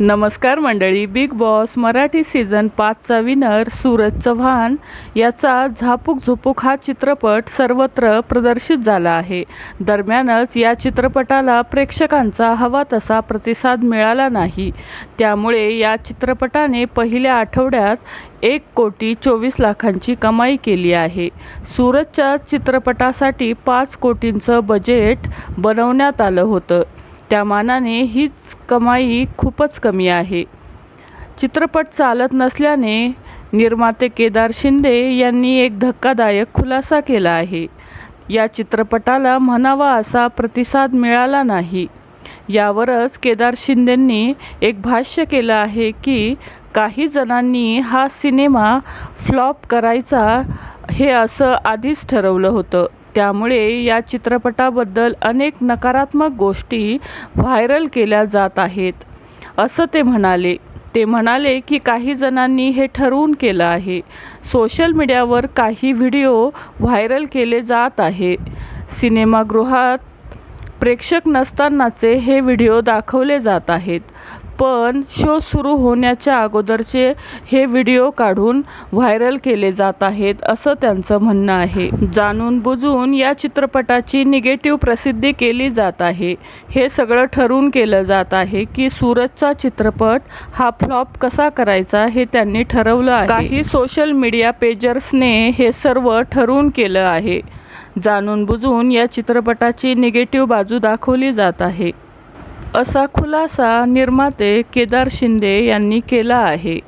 नमस्कार मंडळी big boss Marathi season पाचचा विनर सूरज चव्हाण याचा झापूक झुपूक हा चित्रपट सर्वत्र प्रदर्शित झाला आहे. दरम्यानच या चित्रपटाला प्रेक्षकांचा हवा तसा प्रतिसाद मिळाला नाही. त्यामुळे या चित्रपटाने पहिल्या आठवड्यात एक कोटी चोवीस लाखांची कमाई केली आहे. सूरजच्या चित्रपटासाठी पाच कोटींचं बजेट बनवण्यात आलं होतं. त्या मानाने हीच कमाई खूपच कमी आहे. चित्रपट चालत नसल्याने निर्माते केदार शिंदे यांनी एक धक्कादायक खुलासा केला आहे. या चित्रपटाला म्हणावा असा प्रतिसाद मिळाला नाही. यावरच केदार शिंदेंनी एक भाष्य केलं आहे की काही जणांनी हा सिनेमा फ्लॉप करायचा हे असं आधीच ठरवलं होतं. त्यामुळे या चित्रपटाबद्दल अनेक नकारात्मक गोष्टी व्हायरल केल्या जात आहेत. असं ते म्हणाले. ते म्हणाले की काही जणांनी हे ठरवून केलं आहे. सोशल मीडियावर काही व्हिडिओ व्हायरल केले जात आहे. सिनेमागृहात प्रेक्षक नसतानाचे हे व्हिडिओ दाखवले जात आहेत. पण शो सुरू होण्याच्या अगोदरचे हे व्हिडिओ काढून व्हायरल केले जात आहेत असं त्यांचं म्हणणं आहे. जाणून बुजून या चित्रपटाची निगेटिव्ह प्रसिद्धी केली जात आहे. हे सगळं ठरवून केलं जात आहे की सूरजचा चित्रपट हा फ्लॉप कसा करायचा हे त्यांनी ठरवलं आहे. काही सोशल मीडिया पेजर्सने हे सर्व ठरवून केलं आहे. जाणून बुजून या चित्रपटाची निगेटिव्ह बाजू दाखवली जात आहे. असा खुलासा निर्माते केदार शिंदे यांनी केला आहे.